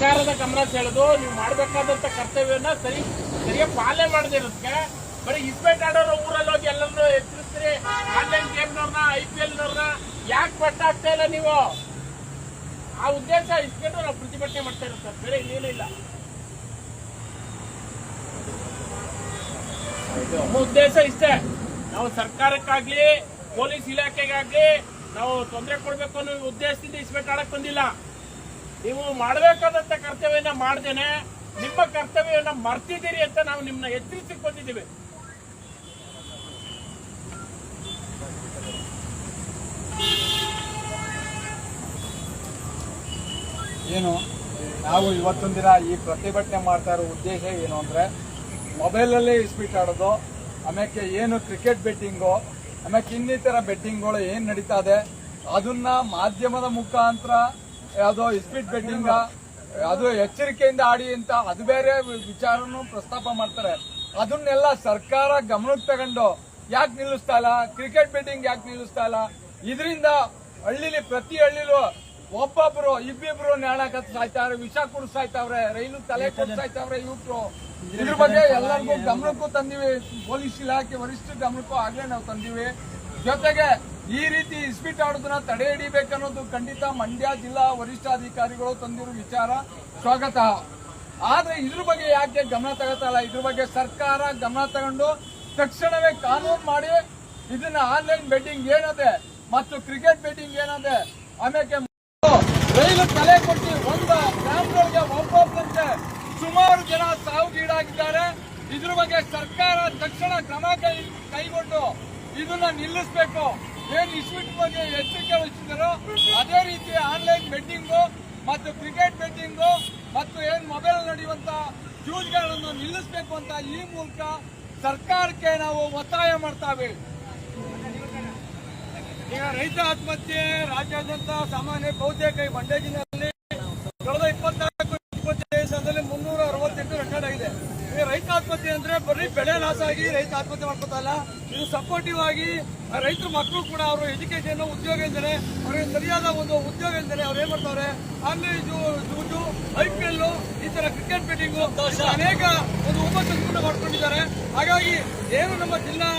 ಸರ್ಕಾರದ ಗಮನ ಸೆಳೆದು ನೀವು ಮಾಡಬೇಕಾದಂತ ಕರ್ತವ್ಯವನ್ನ ಸರಿ, ಸರಿಯಾಗಿ ಪಾಲನೆ ಮಾಡದಿರೋದಕ್ಕೆ, ಬರೀ ಇಸ್ಪೇಟ್ ಆಡೋರು ಊರಲ್ಲಿ ಹೋಗಿ ಎಲ್ಲರೂ ಎಚ್ಚರಿಸ್ತೀರಿ ಆನ್ಲೈನ್ ಗೇಮ್ನವ್ರನ್ನ ಐ ಪಿ ಎಲ್ನವ್ರನ್ನ ಯಾಕೆ ಪಟ್ಟ ಆಗ್ತಾ ಇಲ್ಲ ನೀವು? ಆ ಉದ್ದೇಶ ಇಸ್ಕೊಂಡು ನಾವು ಪ್ರತಿಭಟನೆ ಮಾಡ್ತಾ ಇರೋದು ಸರ್, ಬೇರೆ ಇಲ್ಲ. ನಮ್ಮ ಉದ್ದೇಶ ಇಷ್ಟೇ, ನಾವು ಸರ್ಕಾರಕ್ಕಾಗ್ಲಿ, ಪೊಲೀಸ್ ಇಲಾಖೆಗಾಗ್ಲಿ, ನಾವು ತೊಂದರೆ ಕೊಡ್ಬೇಕು ಅನ್ನೋ ಉದ್ದೇಶದಿಂದ ಇಸ್ಪೇಟ್ ಆಡಕ್ ಬಂದಿಲ್ಲ. ನೀವು ಮಾಡಬೇಕಾದಂತ ಕರ್ತವ್ಯನ ಮಾಡ್ದೇನೆ, ನಿಮ್ಮ ಕರ್ತವ್ಯವನ್ನ ಮರ್ತಿದ್ದೀರಿ ಅಂತ ನಾವು ನಿಮ್ಮನ್ನ ಎಚ್ಚರಿಸಕ್ಕೆ ಬಂದಿದ್ದೀವಿ ಏನು, ನಾವು ಇವತ್ತೊಂದು ದಿನ ಈ ಪ್ರತಿಭಟನೆ ಮಾಡ್ತಾ ಇರೋ ಉದ್ದೇಶ ಏನು ಅಂದರೆ, ಮೊಬೈಲಲ್ಲೇ ಇಸ್ಪೀಟ್ ಆಡೋದು ಆಮೇಲೆ ಏನು ಕ್ರಿಕೆಟ್ ಬೆಟ್ಟಿಂಗು ಆಮೇಲೆ ಇನ್ನಿತರ ಬೆಟ್ಟಿಂಗ್ಗಳು ಏನು ನಡೀತಾ ಇದೆ, ಅದನ್ನ ಮಾಧ್ಯಮದ ಮುಖಾಂತರ ಯಾವುದೋ ಸ್ಪೀಡ್ ಬೆಟ್ಟಿಂಗ ಅದು ಎಚ್ಚರಿಕೆಯಿಂದ ಆಡಿ ಅಂತ ಅದು ಬೇರೆ ವಿಚಾರನೂ ಪ್ರಸ್ತಾಪ ಮಾಡ್ತಾರೆ. ಅದನ್ನೆಲ್ಲ ಸರ್ಕಾರ ಗಮನಕ್ಕೆ ತಗೊಂಡು ಯಾಕೆ ನಿಲ್ಲಿಸ್ತಾ ಇಲ್ಲ? ಕ್ರಿಕೆಟ್ ಬೆಟ್ಟಿಂಗ್ ಯಾಕೆ ನಿಲ್ಲಿಸ್ತಾ ಇಲ್ಲ? ಇದರಿಂದ ಹಳ್ಳಿಲಿ ಪ್ರತಿ ಹಳ್ಳಿಲೂ ಒಬ್ಬೊಬ್ರು ಇಬ್ಬಿಬ್ರು ನ್ಯಾಣ ಕತ್ ಸಾಯ್ತಾವ್ರೆ ವಿಷ ಕುಡಿಸ್ತಾಯ್ತಾವ್ರೆ ರೈಲು ತಲೆ ಕುಡಿಸ್ತಾಯ್ತಾವ್ರೆ ಯುವಕರು ಇದ್ರ ಬಗ್ಗೆ ಎಲ್ಲರಿಗೂ ಗಮನಕ್ಕೂ ತಂದಿವಿ. ಪೊಲೀಸ್ ಇಲಾಖೆ ವರಿಷ್ಠ ಗಮನಕ್ಕೂ ಆಗ್ಲೇ ನಾವು ತಂದಿವಿ. ಜೊತೆಗೆ ಈ ರೀತಿ ಇಸ್ಪೀಟ್ ಆಡೋದನ್ನ ತಡೆ ಹಿಡಿಬೇಕನ್ನೋದು ಖಂಡಿತ ಮಂಡ್ಯ ಜಿಲ್ಲಾ ವರಿಷ್ಠಾಧಿಕಾರಿಗಳು ತಂದಿರೋ ವಿಚಾರ. ಸ್ವಾಗತ. ಆದ್ರೆ ಇದ್ರ ಬಗ್ಗೆ ಯಾಕೆ ಗಮನ ತಗೋತಾ ಇಲ್ಲ ಇದ್ರ ಬಗ್ಗೆ ಸರ್ಕಾರ ಗಮನ ತಗೊಂಡು ತಕ್ಷಣವೇ ಕಾನೂನು ಮಾಡಿ ಇದನ್ನ ಆನ್ಲೈನ್ ಬೆಟ್ಟಿಂಗ್ ಏನದೆ ಮತ್ತು ಕ್ರಿಕೆಟ್ ಬೆಟ್ಟಿಂಗ್ ಏನದೆ ಆಮೇಲೆ ರೈಲು ತಲೆ ಕೊಟ್ಟು ಒಂದು ಗ್ರಾಮಗಳಿಗೆ ಒಬ್ಬೊಬ್ಬರಂತೆ ಸುಮಾರು ಜನ ಸಾವುಗೀಡಾಗಿದ್ದಾರೆ. ಇದ್ರ ಬಗ್ಗೆ ಸರ್ಕಾರ ತಕ್ಷಣ ಕ್ರಮ ಕೈ ಕೈಗೊಂಡು ಇದನ್ನ ನಿಲ್ಲಿಸಬೇಕು. ಏನ್ ಇಶ್ವಿಟ್ ಬಗ್ಗೆ ಎಚ್ಚರಿಕೆ ವಹಿಸಿದಾರೋ ಅದೇ ರೀತಿ ಆನ್ಲೈನ್ ಬೆಟ್ಟಿಂಗು ಮತ್ತು ಕ್ರಿಕೆಟ್ ಬೆಟ್ಟಿಂಗು ಮತ್ತು ಏನು ಮೊಬೈಲ್ ನಡೆಯುವಂತ ಜ್ಯೂಸ್ಗಳನ್ನು ನಿಲ್ಲಿಸಬೇಕು ಅಂತ ಈ ಮೂಲಕ ಸರ್ಕಾರಕ್ಕೆ ನಾವು ಒತ್ತಾಯ ಮಾಡ್ತಾವೆ ಈಗ ರೈತ ಆತ್ಮಹತ್ಯೆ, ರಾಜ್ಯಾದ್ಯಂತ ಸಾಮಾನ್ಯ ಬಹುತೇಕ ಈ ಮಂಡ್ಯ ಜಿಲ್ಲೆಯಲ್ಲಿ ಕಳೆದ ಇಪ್ಪತ್ನಾಲ್ಕು ಇಪ್ಪತ್ತೈದು ದಿವಸದಲ್ಲಿ ಮುನ್ನೂರ ಅರವತ್ತೆಂಟು ರೆಕಾರ್ಡ್ ಆಗಿದೆ. ರೈತ ಆತ್ಮಹತ್ಯೆ ಅಂದ್ರೆ ಬರೀ ಬೆಳೆ ಲಾಸ್ ಆಗಿ ರೈತ ಆತ್ಮಹತ್ಯೆ ಮಾಡ್ಕೋತಲ್ಲ ಇದು ಸಪೋರ್ಟಿವ್ ಆಗಿ ರೈತರ ಮಕ್ಕಳು ಕೂಡ ಅವರು ಎಜುಕೇಶನ್ ಉದ್ಯೋಗ ಇಲ್ದೇನೆ, ಅವ್ರಿಗೆ ಸರಿಯಾದ ಒಂದು ಉದ್ಯೋಗ ಇಲ್ದೇನೆ ಅವ್ರು ಏನ್ ಮಾಡ್ತಾವ್ರೆ? ಆನ್ಲೈನ್ ಜೂಜು ಐ ಪಿ ಎಲ್ ಈ ತರ ಕ್ರಿಕೆಟ್ ಬೆಟ್ಟಿಂಗ್ ಅನೇಕ ಒಂದು ಉಪಚಂದ್ರ ಮಾಡ್ಕೊಂಡಿದ್ದಾರೆ. ಹಾಗಾಗಿ ಏನು ನಮ್ಮ ಜಿಲ್ಲಾ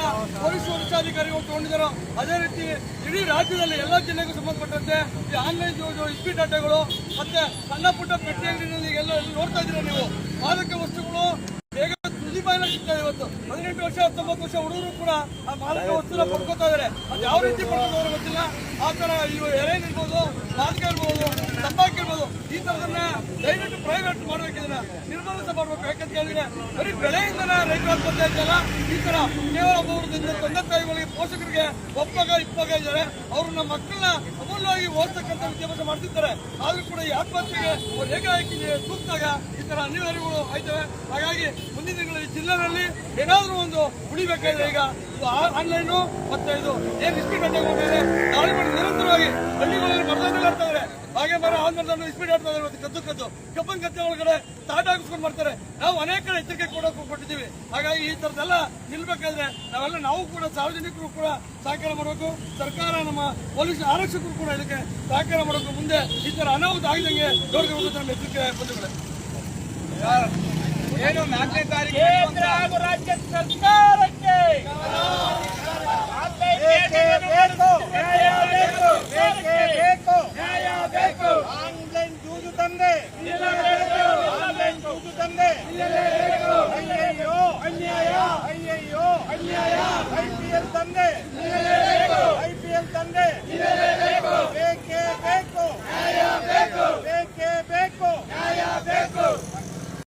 ಪೊಲೀಸ್ ವರಿಷ್ಠಾಧಿಕಾರಿಗಳು ತಗೊಂಡಿದ್ದಾರೋ, ಅದೇ ರೀತಿ ಇಡೀ ರಾಜ್ಯದಲ್ಲಿ ಎಲ್ಲ ಜಿಲ್ಲೆಗೂ ಸಂಬಂಧಪಟ್ಟಂತೆ ಈ ಆನ್ಲೈನ್ ಇಸ್ಪೀಟ್ ಅಡ್ಡೆಗಳು ಮತ್ತೆ ಸಣ್ಣ ಪುಟ್ಟ ಪೆಟ್ಟಿ ಎಲ್ಲ ನೋಡ್ತಾ ಇದ್ದೀರಾ ನೀವು? ಮಾದಕ ವಸ್ತುಗಳು ಇವತ್ತು. ಹದಿನೆಂಟು ವರ್ಷ, ಹತ್ತೊಂಬತ್ತು ವರ್ಷ ಹುಡುಗರು ಕೂಡ ಆ ಮಾಲಕ ವಸ್ತುನ ಪಡ್ಕೋತಾ ಇದಾರೆ. ಅದು ಯಾವ ರೀತಿ ಪಡ್ಕೋದವ್ರು ಗೊತ್ತಿಲ್ಲ. ಆ ತರ ಇವು ಇರ್ಬೋದು ಇರ್ಬೋದು. ನಿರ್ಬಂಧಿಸ ಮಾಡ್ಬೇಕು. ಯಾಕಂತ ಹೇಳಿದ್ರೆ ಬರೀ ಬೆಳೆಯಿಂದನೇ ರೈತರು ಆತ್ಮಹತ್ಯೆ ಆಯ್ತಲ್ಲ ಈ ತರ ಕೇವಲ ಒಬ್ಬರಿಂದ ತಂದೆ ತಾಯಿಗಳಿಗೆ ಪೋಷಕರಿಗೆ ಒಪ್ಪಗ, ಇಪ್ಪಗ ಇದ್ದಾರೆ. ಅವರು ನಮ್ಮ ಮಕ್ಕಳನ್ನ ಅಮೂಲ್ಯವಾಗಿ ಓದ್ತಕ್ಕಂಥ ವಿದ್ಯಾಭ್ಯಾಸ ಮಾಡ್ತಿದ್ದಾರೆ. ಆದ್ರೂ ಕೂಡ ಈ ಆತ್ಮಹತ್ಯೆಗೆ ಅವ್ರು ಏಕಾಏಕಿ ಸೂಕ್ತಾಗ ಈ ತರ ಅನಿವಾರ್ಯಗಳು ಆಯ್ತವೆ. ಹಾಗಾಗಿ ಮುಂದಿನ ದಿನಗಳಲ್ಲಿ ಜಿಲ್ಲೆಯಲ್ಲಿ ಏನಾದರೂ ಒಂದು ಉಳಿಬೇಕಾದ್ರೆ ಈಗ ಆನ್ಲೈನು ಮತ್ತೆ ಇದು ಏನ್ ಇಸ್ಪೀಟ್ ಅಂತ ಮೇಲೆ ದಾಳಿ ಮಾಡಿ ನಿರಂತರವಾಗಿ ಹಳ್ಳಿಗಳಲ್ಲಿ ಮರದಲ್ಲಿ ಇದ್ದಾರೆ ಹಾಗೆ ಮರ ಆನ್ ಮರದಲ್ಲಿ ಇಸ್ಪೀಟ್ ಆಡ್ತಾ ಇದ್ದಾರೆ ಕದ್ದು ಕದ್ದು. ಕಬ್ಬನ್ ಗದ್ದೆ ಒಳಗಡೆ ತಾಟ ಹಾಕಿಸ್ಕೊಂಡು ಮಾಡ್ತಾರೆ ನಾವು ಅನೇಕ ಎಚ್ಚರಿಕೆ ಕೊಡೋಕೆ ಕೊಟ್ಟಿದ್ದೀವಿ. ಹಾಗಾಗಿ ಈ ತರದೆಲ್ಲ ನಿಲ್ಬೇಕಾದ್ರೆ ನಾವೆಲ್ಲ ನಾವು ಕೂಡ ಸಾರ್ವಜನಿಕರು ಕೂಡ ಸಹಕಾರ ಮಾಡಬೇಕು. ಸರ್ಕಾರ ನಮ್ಮ ಪೊಲೀಸ್ ಆರಕ್ಷಕರು ಕೂಡ ಇದಕ್ಕೆ ಸಹಕಾರ ಮಾಡಬೇಕು ಮುಂದೆ ಈ ತರ ಅನಾಹುತ ಆಗಿದಂಗೆ ನೋಡ್ಕೋಬೇಕು ನಮ್ಮ ಎಚ್ಚರಿಕೆ ಬಂಧುಗಳೇ ಕೇಂದ್ರ ಹಾಗೂ ರಾಜ್ಯ ಸರ್ಕಾರಕ್ಕೆ